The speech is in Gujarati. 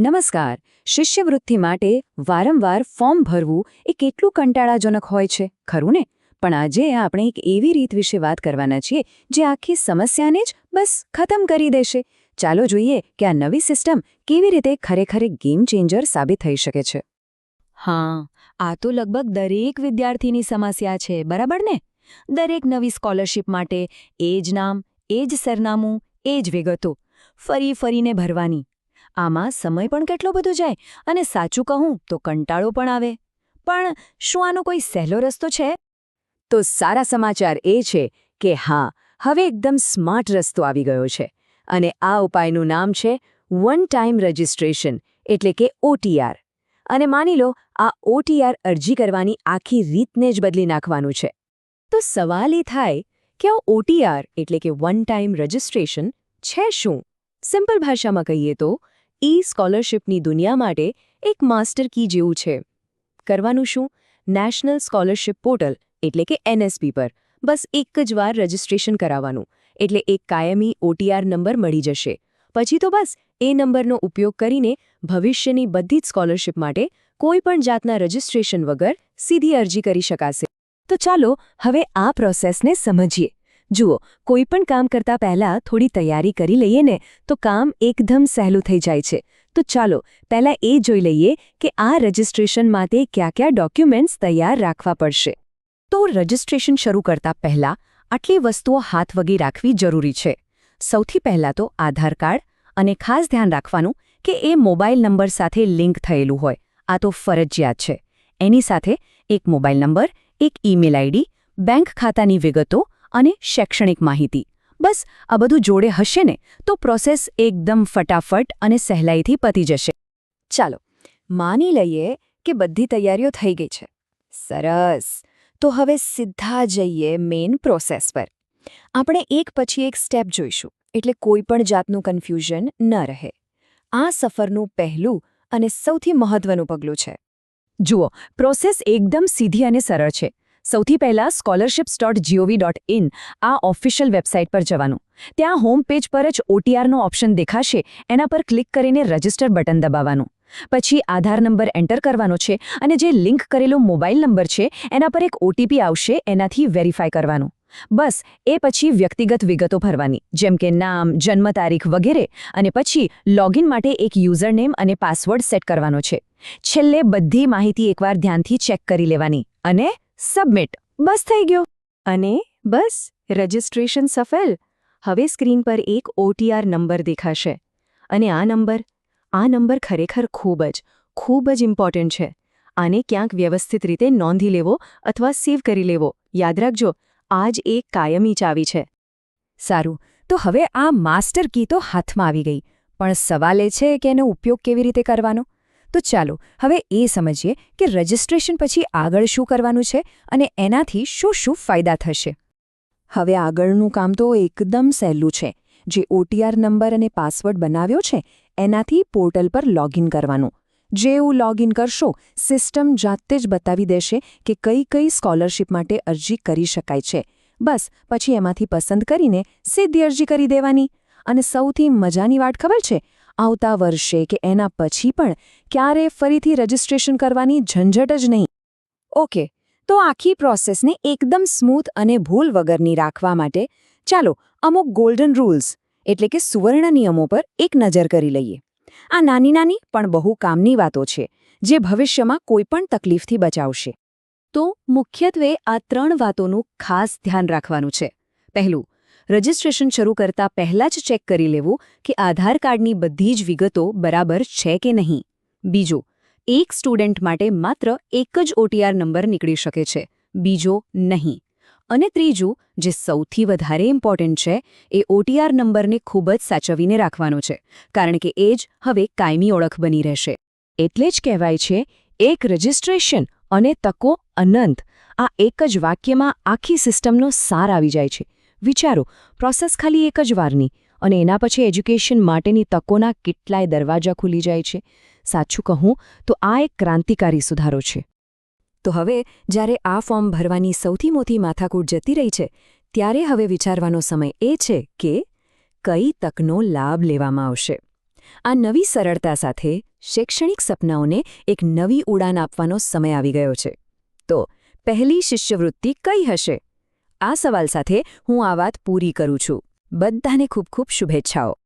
નમસ્કાર. શિષ્યવૃત્તિ માટે વારંવાર ફોર્મ ભરવું એ કેટલું કંટાળાજનક હોય છે, ખરું ને? પણ આજે આપણે એક એવી રીત વિશે વાત કરવાના છીએ, જે આખી સમસ્યાને જ બસ ખતમ કરી દેશે. ચાલો જોઈએ કે આ નવી સિસ્ટમ કેવી રીતે ખરેખર ગેમ ચેન્જર સાબિત થઈ શકે છે. હા, આ તો લગભગ દરેક વિદ્યાર્થીની સમસ્યા છે, બરાબર ને? દરેક નવી સ્કોલરશિપ માટે એ જ નામ, એ જ સરનામું, એ જ વિગતો. ફરી ફરીને ભરવાની. આમાં સમય પણ કેટલો બધો જાય અને સાચું કહું તો કંટાળો પણ આવે. પણ શું આનો કોઈ સહેલો રસ્તો છે? તો સારા સમાચાર એ છે કે હા, હવે એકદમ સ્માર્ટ રસ્તો આવી ગયો છે અને આ ઉપાયનું નામ છે વન ટાઈમ રજિસ્ટ્રેશન, એટલે કે ઓટીઆર. અને માની લો, આ ઓટીઆર અરજી કરવાની આખી રીતને જ બદલી નાખવાનું છે. તો સવાલ એ થાય કે આ ઓટીઆર, એટલે કે વન ટાઈમ રજિસ્ટ્રેશન, છે શું? સિમ્પલ ભાષામાં કહીએ તો ઈ સ્કોલરશિપની દુનિયા માટે એક માસ્ટર કી જેવું છે. કરવાનું શું? નેશનલ સ્કોલરશિપ પોર્ટલ એટલે કે એનએસપી પર. બસ એક જ વાર રજિસ્ટ્રેશન કરાવવાનું. એટલે એક કાયમી ઓટીઆર નંબર મળી જશે. પછી તો બસ એ નંબરનો ઉપયોગ કરીને ભવિષ્યની બધી જ સ્કોલરશિપ માટે કોઈ પણ જાતના રજિસ્ટ્રેશન વગર સીધી અરજી કરી શકાશે. તો ચાલો હવે આ પ્રોસેસને સમજીએ. જુઓ, કોઈ પણ કામ કરતા પહેલા થોડી તૈયારી કરી લઈએ ને, તો કામ એકદમ સહેલું થઈ જાય છે. તો ચાલો, પહેલા એ જોઈ લઈએ કે આ રજિસ્ટ્રેશન માટે કયા કયા ડોક્યુમેન્ટ્સ તૈયાર રાખવા પડશે. તો રજિસ્ટ્રેશન શરૂ કરતા પહેલા, આટલી વસ્તુઓ હાથ વગી રાખવી જરૂરી છે. સૌથી પહેલાં તો આધાર કાર્ડ અને ખાસ ધ્યાન રાખવાનું કે એ મોબાઈલ નંબર સાથે લિંક થયેલું હોય. આ તો ફરજિયાત છે. એની સાથે એક મોબાઈલ નંબર, એક ઈમેલ આઈડી, બેંક ખાતાની વિગતો અને શૈક્ષણિક માહિતી. બસ, આ બધું જોડે હશે ને, તો પ્રોસેસ એકદમ ફટાફટ અને સહેલાઈથી પતી જશે. ચાલો, માની લઈએ કે બધી તૈયારીઓ થઈ ગઈ છે. સરસ. તો હવે સીધા જઈએ મેઇન પ્રોસેસ પર. આપણે એક પછી એક સ્ટેપ જોઈશું, એટલે કોઈ પણ જાતનું કન્ફ્યુઝન ન રહે. આ સફરનું પહેલું અને સૌથી મહત્વનું પગલું છે. જુઓ પ્રોસેસ એકદમ સીધી અને સરળ છે. સૌથી પહેલાં scholarships dot G O V dot in આ ઓફિશિયલ વેબસાઇટ પર જવાનું. ત્યાં હોમ પેજ પર જ ઓટીઆરનો ઓપ્શન દેખાશે, એના પર ક્લિક કરીને રજિસ્ટર બટન દબાવવાનું. પછી આધાર નંબર એન્ટર કરવાનો છે અને જે લિંક કરેલો મોબાઈલ નંબર છે, એના પર એક ઓટીપી આવશે, એનાથી વેરીફાઈ કરવાનું. બસ, એ પછી વ્યક્તિગત વિગતો ભરવાની, જેમ કે નામ, જન્મ તારીખ વગેરે, અને પછી લોગિન માટે એક યુઝરનેમ અને પાસવર્ડ સેટ કરવાનો છે. છેલ્લે બધી માહિતી એકવાર ધ્યાનથી ચેક કરી લેવાની. અને સબમિટ બસ થઈ ગયો. અને બસ રજિસ્ટ્રેશન સફળ હવે સ્ક્રીન પર એક ઓટીઆર નંબર દેખાશે. અને આ નંબર આ નંબર ખરેખર ખૂબ જ ખૂબ જ ઇમ્પોર્ટન્ટ છે. આને ક્યાંક વ્યવસ્થિત રીતે નોંધી લેવો અથવા સેવ કરી લેવો. યાદ રાખજો આ જ એક કાયમી ચાવી છે. સારું, તો હવે આ માસ્ટર કી તો હાથમાં આવી ગઈ. પણ સવાલ એ છે કે એનો ઉપયોગ કેવી રીતે કરવાનો? તો ચાલો હવે એ સમજીએ કે રજિસ્ટ્રેશન પછી આગળ શું કરવાનું છે અને એનાથી શું શું ફાયદા થશે. હવે આગળનું કામ તો એકદમ સહેલું છે. જે ઓટીઆર નંબર અને પાસવર્ડ બનાવ્યો છે, એનાથી પોર્ટલ પર લોગિન કરવાનું. જેવું લોગિન કરશો સિસ્ટમ જાતે જ બતાવી દેશે કે કઈ કઈ સ્કોલરશિપ માટે અરજી કરી શકાય છે. બસ, પછી એમાંથી પસંદ કરીને સીધી અરજી કરી દેવાની. અને સૌથી મજાની વાત ખબર છે? આવતા વર્ષે કે એના પછી પણ ક્યારે ફરીથી રજિસ્ટ્રેશન કરવાની ઝંઝટ જ નહીં. ઓકે, તો આખી પ્રોસેસને એકદમ સ્મૂથ અને ભૂલ વગરની રાખવા માટે ચાલો અમુક ગોલ્ડન રૂલ્સ એટલે કે સુવર્ણ નિયમો પર એક નજર કરી લઈએ. આ નાની નાની પણ બહુ કામની વાતો છે, જે ભવિષ્યમાં કોઈપણ તકલીફથી બચાવશે. તો મુખ્યત્વે આ ત્રણ વાતોનું ખાસ ધ્યાન રાખવાનું છે. પહેલું રજિસ્ટ્રેશન શરૂ કરતા પહેલાં જ ચેક કરી લેવું કે આધાર કાર્ડની બધી જ વિગતો બરાબર છે કે નહીં. બીજો, એક સ્ટુડન્ટ માટે માત્ર એક જ ઓટીઆર નંબર નીકળી શકે છે. બીજો, નહીં. અને ત્રીજું, જે સૌથી વધારે ઇમ્પોર્ટન્ટ છે, એ ઓટીઆર નંબરને ખૂબ જ સાચવીને રાખવાનો છે, કારણ કે એ જ હવે કાયમી ઓળખ બની રહેશે. એટલે જ કહેવાય છે, એક રજિસ્ટ્રેશન અને તકો અનંત. આ એક જ વાક્યમાં આખી સિસ્ટમનો સાર આવી જાય છે. વિચારો પ્રોસેસ ખાલી એક જ વારની અને એના પછી એજ્યુકેશન માટેની તકોના કેટલાય દરવાજા ખુલી જાય છે. સાચું કહું તો આ એક ક્રાંતિકારી સુધારો છે. તો હવે જ્યારે આ ફોર્મ ભરવાની સૌથી મોટી માથાકૂટ જતી રહી છે, ત્યારે હવે વિચારવાનો સમય એ છે કે કઈ તકનો લાભ લેવામાં આવશે. આ નવી સરળતા સાથે શૈક્ષણિક સપનાઓને એક નવી ઉડાન આપવાનો સમય આવી ગયો છે. તો પહેલી શિષ્યવૃત્તિ કઈ હશે? આ સવાલ સાથે હું આ વાત પૂરી કરું છું. બધાને ખૂબ ખૂબ શુભેચ્છાઓ.